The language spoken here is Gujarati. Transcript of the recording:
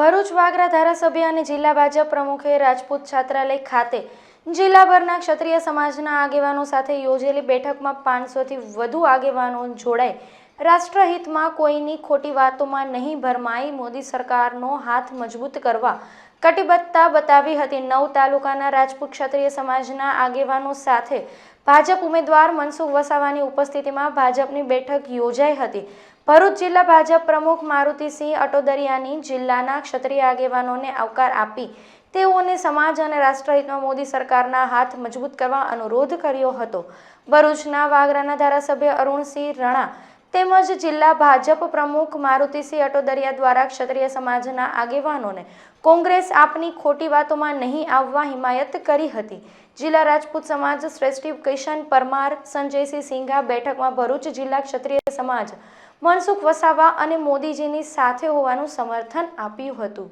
ભરૂચ વાગરા ધારાસભ્ય અને જિલ્લા ભાજપ પ્રમુખે રાજપૂત છાત્રાલય ખાતે જિલ્લાભરના ક્ષત્રિય સમાજના આગેવાનો સાથે યોજેલી બેઠકમાં પાંચસોથી વધુ આગેવાનો જોડાઈ રાષ્ટ્રહિતમાં કોઈની ખોટી વાતોમાં નહીં ભરમાઈ, મોદી સરકારનો હાથ મજબૂત કરવા. કટિબદ્ધતા બતાવી હતી નવ તાલુકાના રાજપૂત ક્ષત્રિય સમાજના આગેવાનો સાથે. ભાજપ ઉમેદવાર મનસુખ વસાવાની ઉપસ્થિતિમાં ભાજપની બેઠક યોજાઈ હતી. ભરૂચ જિલ્લા ભાજપ પ્રમુખ મારુતિસિંહ અટોદરિયાની જિલ્લાના ક્ષત્રિય આગેવાનોને આવકાર આપી. તેઓને સમાજ અને રાષ્ટ્રહિતમાં મોદી સરકારના હાથ મજબૂત કરવા અનુરોધ કર્યો હતો. ભરૂચના વાગરાના ધારાસભ્ય અરુણસિંહ રણા તેમજ જિલ્લા ભાજપ પ્રમુખ મારુતિસિંહ અટોદરિયા દ્વારા ક્ષત્રિય સમાજના આગેવાનોને કોંગ્રેસ આપની ખોટી વાતોમાં નહીં આવવા હિમાયત કરી હતી. જિલ્લા રાજપૂત સમાજ શ્રેષ્ઠી કિશન પરમાર, સંજયસિંહ સિંઘા બેઠકમાં ભરૂચ જિલ્લા ક્ષત્રિય સમાજ મનસુખ વસાવા અને મોદીજીની સાથે હોવાનું સમર્થન આપ્યું હતું.